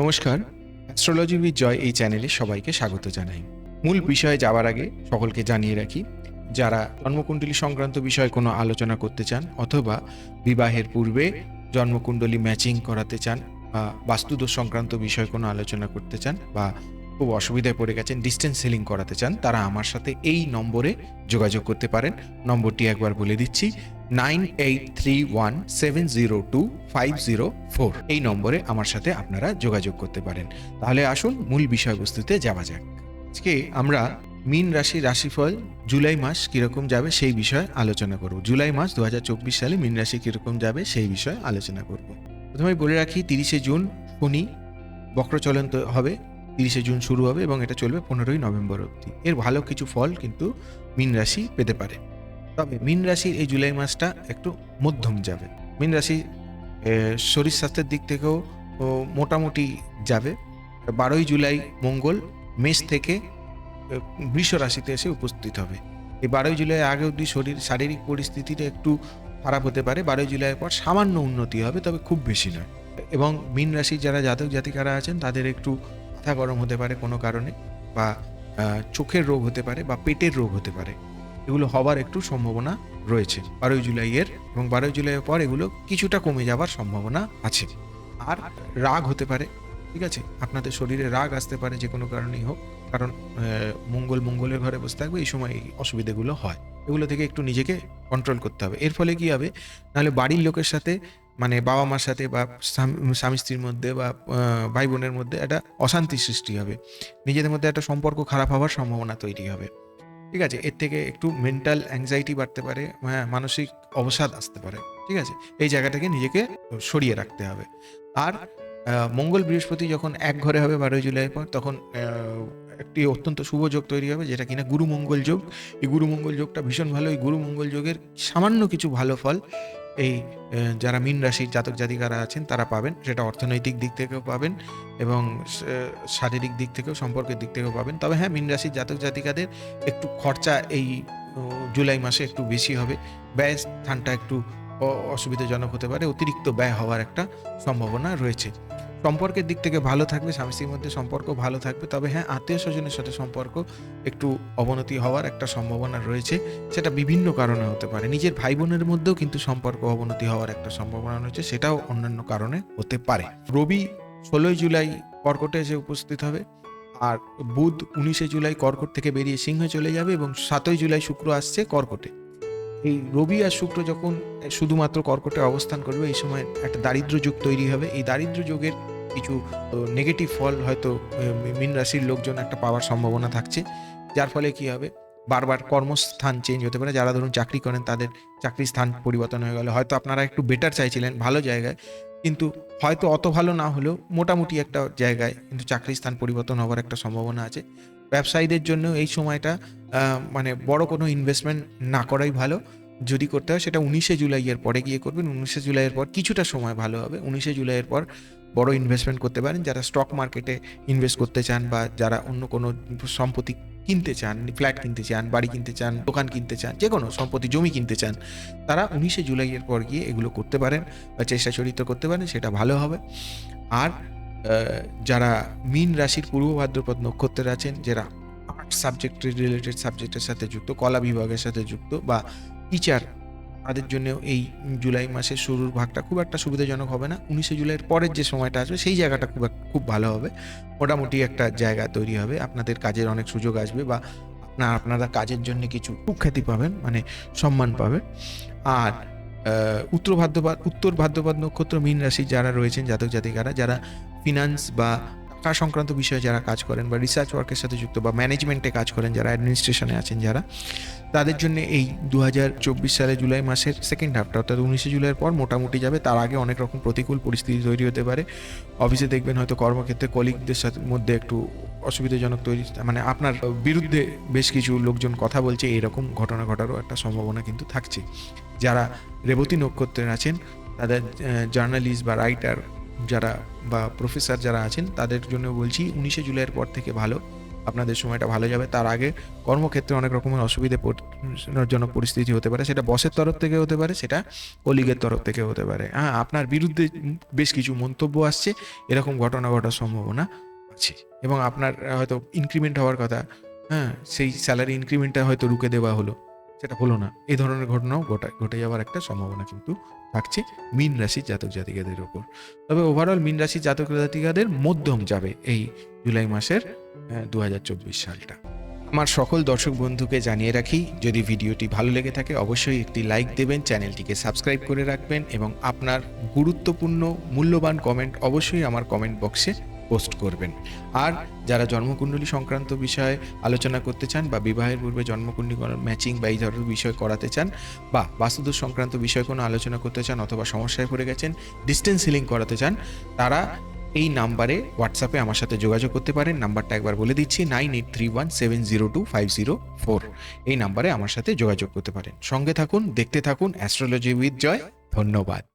নমস্কার astrology with joy এই চ্যানেলে সবাইকে স্বাগত জানাই। মূল বিষয়ে যাওয়ার আগে সকলকে জানিয়ে রাখি, যারা জন্মকুণ্ডলী সংক্রান্ত বিষয়ে কোনো আলোচনা করতে চান অথবা বিবাহের পূর্বে জন্মকুণ্ডলী ম্যাচিং করাতে চান বা বাস্তুদোষ সংক্রান্ত বিষয়ে কোনো আলোচনা করতে চান বা খুব অসুবিধায় পড়ে গেছেন ডিস্টেন্স সেলিং করাতে চান, তারা আমার সাথে এই নম্বরে যোগাযোগ করতে পারেন। নম্বরটি একবার বলে দিচ্ছি nine eight three one seven zero two five zero four. এই নম্বরে আমার সাথে আপনারা যোগাযোগ করতে পারেন। তাহলে আসুন মূল বিষয়বস্তুতে যাওয়া যাক। আজকে আমরা মিন রাশি রাশিফল জুলাই মাস কীরকম যাবে সেই বিষয়ে আলোচনা করব। জুলাই মাস দু হাজার চব্বিশ সালে মিন রাশি কীরকম যাবে সেই বিষয়ে আলোচনা করব। প্রথমে বলে রাখি, তিরিশে জুন শনি বক্রচলন হবে, তিরিশে জুন শুরু হবে এবং এটা চলবে পনেরোই নভেম্বর অবধি। এর ভালো কিছু ফল কিন্তু মীন রাশি পেতে পারে। তবে মীন রাশির এই জুলাই মাসটা একটু মধ্যম যাবে। মীন রাশি শরীর স্বাস্থ্যের দিক থেকেও মোটামুটি যাবে। বারোই জুলাই মঙ্গল, মেষ থেকে বৃষ রাশিতে এসে উপস্থিত হবে। এই বারোই জুলাই আগে অবধি শরীর, শারীরিক পরিস্থিতিটা একটু খারাপ হতে পারে। বারোই জুলাইয়ের পর সামান্য উন্নতি হবে, তবে খুব বেশি নয়। এবং মীন রাশির যারা জাতক জাতিকারা আছেন, তাদের একটু মাথা গরম হতে পারে কোনো কারণে বা চোখের রোগ হতে পারে বা পেটের রোগ হতে পারে। এগুলো হবার একটু সম্ভাবনা রয়েছে। বারোই জুলাইয়ের এবং বারোই জুলাইয়ের পর এগুলো কিছুটা কমে যাবার সম্ভাবনা আছে। আর রাগ হতে পারে, ঠিক আছে? আপনাদের শরীরে রাগ আসতে পারে যে কোনো কারণেই হোক, কারণ মঙ্গল মঙ্গলের ঘরে বসে থাকবে, এই সময় এই অসুবিধাগুলো হয়। এগুলো থেকে একটু নিজেকে কন্ট্রোল করতে হবে। এর ফলে কি হবে? নাহলে বাড়ির লোকের সাথে মানে বাবা মার সাথে বা স্বামী স্ত্রীর মধ্যে বা ভাই বোনের মধ্যে একটা অশান্তি সৃষ্টি হবে। নিজেদের মধ্যে একটা সম্পর্ক খারাপ হওয়ার সম্ভাবনা তৈরি হবে। ঠিক আছে? এর থেকে একটু মেন্টাল অ্যাংজাইটি বাড়তে পারে হ্যাঁ মানসিক অবসাদ আসতে পারে, ঠিক আছে? এই জায়গাটাকে নিজেকে সরিয়ে রাখতে হবে। আর মঙ্গল বৃহস্পতি যখন এক ঘরে হবে বারোই জুলাই পর, তখন একটি অত্যন্ত শুভ যোগ তৈরি হবে, যেটা কিনা গুরুমঙ্গল যোগ। এই গুরুমঙ্গল যোগটা ভীষণ ভালো। এই গুরুমঙ্গল যোগের সামান্য কিছু ভালো ফল এই যারা মীন রাশির জাতক জাতিকারা আছেন, তারা পাবেন। সেটা অর্থনৈতিক দিক থেকেও পাবেন এবং শারীরিক দিক থেকেও, সম্পর্কের দিক থেকেও পাবেন। তবে হ্যাঁ মীন রাশির জাতক জাতিকাদের একটু খরচা এই জুলাই মাসে একটু বেশি হবে। ব্যয় স্থানটা একটু অসুবিধাজনক হতে পারে। অতিরিক্ত ব্যয় হওয়ার একটা সম্ভাবনা রয়েছে। সম্পর্কের দিক থেকে ভালো থাকবে, স্বামী স্ত্রীর মধ্যে সম্পর্ক ভালো থাকবে। তবে হ্যাঁ আত্মীয় স্বজনের সাথে সম্পর্ক একটু অবনতি হওয়ার একটা সম্ভাবনা রয়েছে। সেটা বিভিন্ন কারণে হতে পারে। নিজের ভাই বোনের মধ্যেও কিন্তু সম্পর্ক অবনতি হওয়ার একটা সম্ভাবনা রয়েছে, সেটাও অন্যান্য কারণে হতে পারে। রবি ষোলোই জুলাই কর্কটে এসে উপস্থিত হবে আর বুধ উনিশে জুলাই কর্কট থেকে বেরিয়ে সিংহে চলে যাবে এবং সাতই জুলাই শুক্র আসছে কর্কটে। এই রবি আর শুক্র যখন শুধুমাত্র কর্কটে অবস্থান করবে, এই সময় একটা দারিদ্র যুগ তৈরি হবে। এই দারিদ্র যুগের কিছু নেগেটিভ ফল হয়তো মীন রাশির লোকজন একটা পাওয়ার সম্ভাবনা থাকছে। যার ফলে কি হবে? বারবার কর্মস্থান চেঞ্জ হতে পারে। যারা ধরুন চাকরি করেন, তাদের চাকরির স্থান পরিবর্তন হয়ে গেলে। হয়তো আপনারা একটু বেটার চাইছিলেন, ভালো জায়গায়। কিন্তু হয়তো অত ভালো না হলেও মোটামুটি একটা জায়গায় কিন্তু চাকরির স্থান পরিবর্তন হওয়ার একটা সম্ভাবনা আছে। ব্যবসায়ীদের জন্য এই সময়টা মানে বড় কোনো ইনভেস্টমেন্ট না করাই ভালো। যদি করতে হয় সেটা উনিশে জুলাইয়ের পরে গিয়ে করবেন। উনিশে জুলাইয়ের পর কিছুটা সময় ভালো হবে। উনিশে জুলাইয়ের পর বড় ইনভেস্টমেন্ট করতে পারেন, যারা স্টক মার্কেটে ইনভেস্ট করতে চান বা যারা অন্য কোনো সম্পত্তি কিনতে চান ফ্ল্যাট কিনতে চান, বাড়ি কিনতে চান, দোকান কিনতে চান, যে কোনো সম্পত্তি, জমি কিনতে চান, তারা উনিশে জুলাইয়ের পর গিয়ে এগুলো করতে পারেন বা চেষ্টা চরিত্র করতে পারেন, সেটা ভালো হবে। আর যারা মীন রাশির পূর্ব ভাদ্রপদ নক্ষত্রের আছেন, যারা আর্ট সাবজেক্ট রিলেটেড সাবজেক্টের সাথে যুক্ত, কলা বিভাগের সাথে যুক্ত বা টিচার তাদের জন্য এই জুলাই মাসের শুরুর ভাগটা খুব একটা সুবিধাজনক হবে না। উনিশে জুলাইয়ের পরের যে সময়টা আসবে, সেই জায়গাটা খুব খুব ভালো হবে। মোটামুটি একটা জায়গা তৈরি হবে। আপনাদের কাজের অনেক সুযোগ আসবে বা আপনার, আপনারা কাজের জন্য কিছু সুখ্যাতি পাবেন মানে সম্মান পাবেন। আর উত্তর ভাদ্রপাদ উত্তর ভাদ্রপাদ নক্ষত্র মীন রাশি যারা রয়েছেন জাতক জাতিকারা যারা ফিনান্স বা সংক্রান্ত বিষয়ে যারা কাজ করেন বা রিসার্চ ওয়ার্কের সাথে যুক্ত বা ম্যানেজমেন্টে কাজ করেন যারা অ্যাডমিনিস্ট্রেশনে আছেন যারা, তাদের জন্য এই দু হাজার চব্বিশ সালে জুলাই মাসের সেকেন্ড হাফটা অর্থাৎ উনিশে জুলাইয়ের পর মোটামুটি যাবে। তার আগে অনেক রকম প্রতিকূল পরিস্থিতি তৈরি হতে পারে। অফিসে দেখবেন হয়তো কর্মক্ষেত্রে কলিগদের সাথে মধ্যে একটু অসুবিধাজনক তৈরি মানে আপনার বিরুদ্ধে বেশ কিছু লোকজন কথা বলছে, এরকম ঘটনা ঘটারও একটা সম্ভাবনা কিন্তু থাকছে। যারা রেবতী নক্ষত্রের আছেন, তাদের জার্নালিস্ট বা রাইটার যারা বা প্রফেসর যারা আছেন, তাদের জন্য বলছি উনিশে জুলাইয়ের পর থেকে ভালো। আপনাদের সময়টা ভালো যাবে। তার আগে কর্মক্ষেত্রে অনেক রকমের অসুবিধে জনক পরিস্থিতি হতে পারে। সেটা বসের তরফ থেকে হতে পারে, সেটা কলিগের তরফ থেকে হতে পারে। হ্যাঁ আপনার বিরুদ্ধে বেশ কিছু মন্তব্য আসছে। এরকম ঘটনা ঘটার সম্ভাবনা আছে। এবং আপনার হয়তো ইনক্রিমেন্ট হওয়ার কথা হ্যাঁ সেই স্যালারি ইনক্রিমেন্টটা হয়তো রুকে দেওয়া হলো। সেটা হলো না। এই ধরনের ঘটনাও ঘটা ঘটে যাওয়ার একটা সম্ভাবনা কিন্তু থাকছে মীন রাশির জাতক জাতিকাদের ওপর। তবে ওভারঅল মীন রাশির জাতক জাতিকাদের মধ্যম যাবে এই জুলাই মাসের দু হাজার চব্বিশ সালটা। আমার সকল দর্শক বন্ধুকে জানিয়ে রাখি, যদি ভিডিওটি ভালো লেগে থাকে অবশ্যই একটি লাইক দেবেন, চ্যানেলটিকে সাবস্ক্রাইব করে রাখবেন এবং আপনার গুরুত্বপূর্ণ, মূল্যবান কমেন্ট অবশ্যই আমার কমেন্ট বক্সে পোস্ট করবেন। আর যারা জন্মকুণ্ডলী সংক্রান্ত বিষয়ে আলোচনা করতে চান বা বিবাহের পূর্বে জন্মকুণ্ডলী ম্যাচিং বা এই ধরনের বিষয় করাতে চান বা বাস্তুদোষ সংক্রান্ত বিষয়ে কোনো আলোচনা করতে চান অথবা সমস্যায় পড়ে গেছেন ডিস্টেন্স হিলিং করাতে চান, তারা এই নাম্বারে হোয়াটসঅ্যাপে আমার সাথে যোগাযোগ করতে পারেন। নাম্বারটা একবার বলে দিচ্ছি nine eight three one seven zero two five zero four এই নাম্বারে আমার সাথে যোগাযোগ করতে পারেন। সঙ্গে থাকুন, দেখতে থাকুন অ্যাস্ট্রোলজি উইথ জয় ধন্যবাদ।